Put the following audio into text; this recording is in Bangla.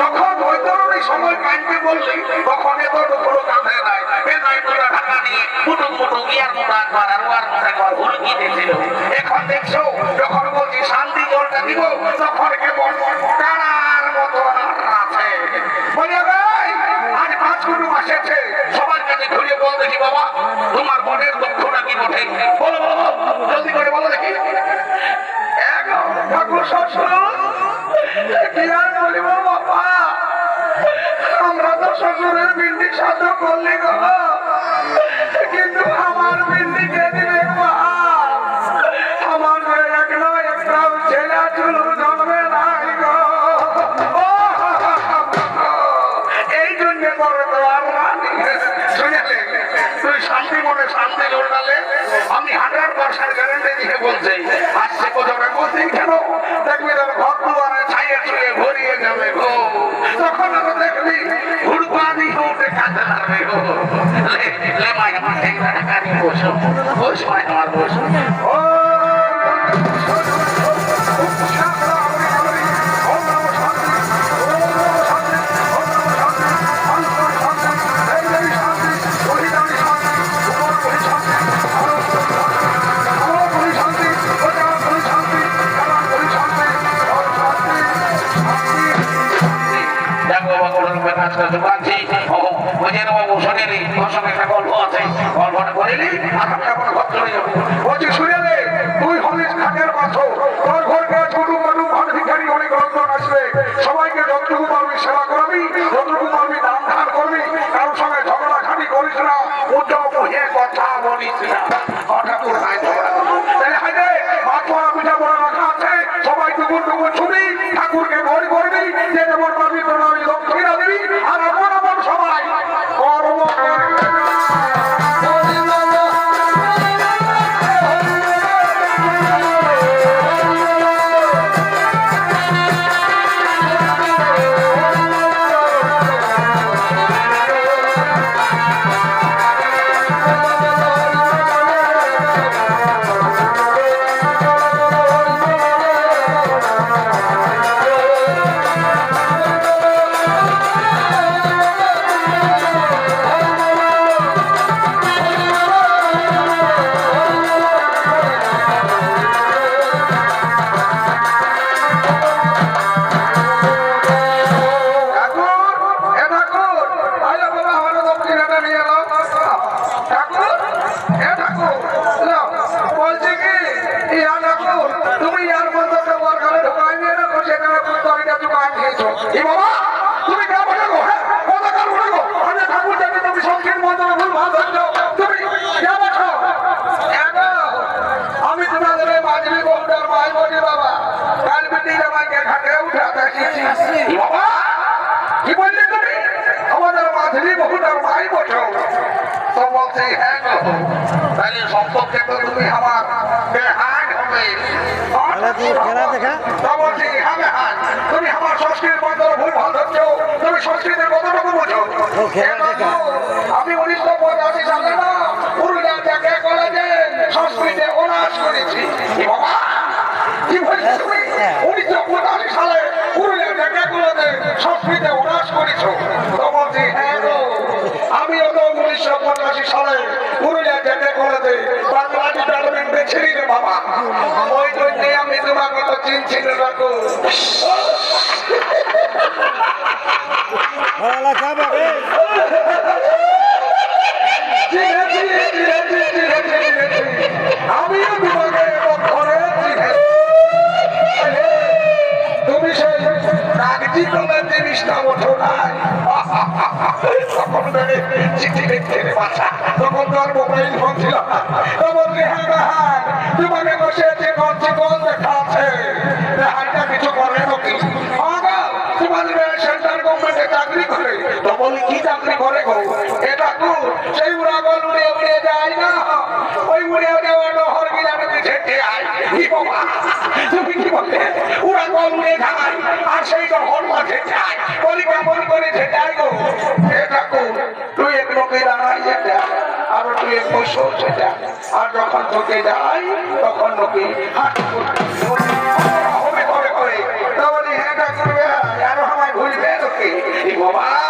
যখন ওই তরুণী সময় কাঁদতে বললি তখন এ তো কোনো কাঁধে নাই। এ নাই তোরা ঢাকা নিয়ে মুটুক মুটুক ইয়ার মোটা একবার আর ওয়ার মোটা একবার হুলকি দিয়েছিল এখন দেখছ, যখন বলছি শান্তি জলটা দিব, তখন কেবল কারার মতো আছে। বলে আজ পাঁচ কুটুম আসেছে সবার কাছে ঘুরিয়ে বল দেখি বাবা। তোমার মনের দুঃখটা কি বটে? বলো বলো জলদি করে বলো দেখি। ঠাকুর শ্বশুর কি আর বলিব বাবা আমরা তো শ্বশুরের বিল্ডিং সাধ্য করলি গো। কিন্তু আমার কে দিলে আমি বলছি আসছে কেন দেখবি তোর ঘর দুয়ারে ছাইয়ে ছুঁয়ে ভরিয়ে যাবে গো। তখন আমি দেখবি বস গল্পটা করিলি আমরা কোনো ঘর চলে যাব বলছি শুনে তুই হলিস খাটের পাথর তোর ঘরকে ছোটু মানু ঘর ভিখারি অনেক লোকজন আসবে সবাইকে যতটুকু পারবি সেবা করবি। খেয়েছো এ বাবা তুমি কে বলে গো? হ্যাঁ কথা কার বলে গো? আমি ঠাকুর জানি তুমি সংখ্যের মধ্যে ভুল ভালো ধরছো। তুমি বলছো? এগো, আমি তোমাদের মাঝবি বহুটার মাই বলি বাবা। কাল বিটির আমাকে ঘাটে উঠা দেখেছি এ বাবা কি বললে তুমি? আমাদের মাঝরি বহুটার মাই বসো তো বলছে হ্যাঁ গো। তাহলে সম্পর্কে তো তুমি আমার হবে। বলছি হ্যাঁ আমার সংস্কৃতির ভুল ভালো ধরছো তুমি সংস্কৃতির কতটুকু বোঝো আমি উনিশশো পঁচাশি সালে না? পুরুলিয়া থেকে কলেজে সংস্কৃতে অনার্স করেছি। বাবা কি বলছো তুমি? উনিশশো পঁচাশি সালে পুরুলিয়া থেকে কলেজে সংস্কৃতে অনার্স করেছ। তো বলছি হ্যাঁ আমিও তো উনিশশো পঁচাশি সালে পুরুলিয়া থেকে কলেজে বাংলা ডিপার্টমেন্ট বেছে নিলে বাবা। তোমাকে তো চিনছি না রাখো। আমিও তোমাকে। তুমি সেই কাগজি কলের জিনিসটা ওঠো নাই তখন চিঠি লিখতে রে তখন তো আর মোবাইল ফোন ছিল তখন তোমাকে চাকরি করে তো কি চাকরি করে গো? এটা কু সেই উড়াগল উড়ে উড়ে যায় না। ওই উড়ে যাওয়া নহর গিলানে ঝেঁটে আয়। কি বাবা তুমি কি বললে? উড়াগল উড়ে যায় আর সেই নহর মাঝে যায় বলি কেমন করে ঝেঁটাই গো? এটা কু তুই এক লোকে দাঁড়াই যেটা আর তুই এক বসো সেটা আর যখন তোকে যাই তখন লোকে হাত বাবা।